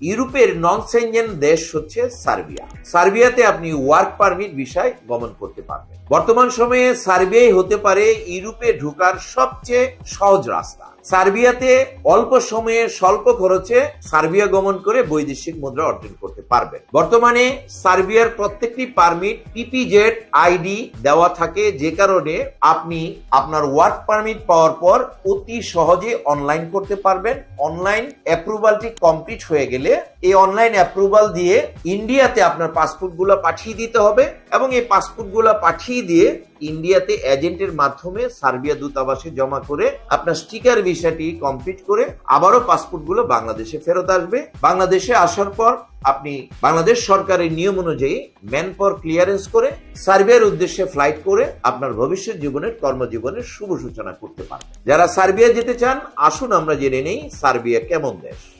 ইউরোপের নন সেনজেন দেশ হচ্ছে সার্বিয়া। সার্বিয়াতে আপনি ওয়ার্ক পারমিট বিষয় গমন করতে পারবেন। বর্তমান সময়ে সার্বিয়াই হতে পারে ইউরোপে ঢোকার সবচেয়ে সহজ রাস্তা। সার্বিয়াতে অল্প সময়ে স্বল্প খরচে সার্বিয়া গমন করে বৈদেশিক মুদ্রা অর্জন করতে পারবে। বর্তমানে সার্বিয়ার প্রত্যেকটি পারমিট পিপিজেড আইডি দেওয়া থাকে, যে কারণে আপনি আপনার ওয়ার্ক পারমিট পাওয়ার পর অতি সহজে অনলাইন করতে পারবেন। অনলাইন অ্যাপ্রুভালটি কমপ্লিট হয়ে গেলে এই অনলাইন অ্যাপ্রুভাল দিয়ে ইন্ডিয়াতে আপনার পাসপোর্ট পাসপোর্টগুলো পাঠিয়ে দিতে হবে এবং এই পাসপোর্টগুলো পাঠিয়ে দিয়ে ইন্ডিয়াতে এজেন্টের মাধ্যমে সার্বিয়া দূতাবাসে জমা করে আপনার স্টিকার ভিসাটি কমপ্লিট করে আবারও পাসপোর্টগুলো বাংলাদেশে ফেরত আসবে। বাংলাদেশে আসার পর আপনি বাংলাদেশ সরকারের নিয়ম অনুযায়ী ম্যান পাওয়ার ক্লিয়ারেন্স করে সার্বিয়ার উদ্দেশ্যে ফ্লাইট করে আপনার ভবিষ্যৎ জীবনের কর্মজীবনের শুভ সূচনা করতে পারবেন। যারা সার্বিয়া যেতে চান, আসুন আমরা জেনে নেই সার্বিয়া কেমন দেশ।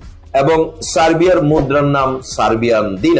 এবং সার্বিয়ার মুদ্রার নাম সার্বিয়ান দিনা।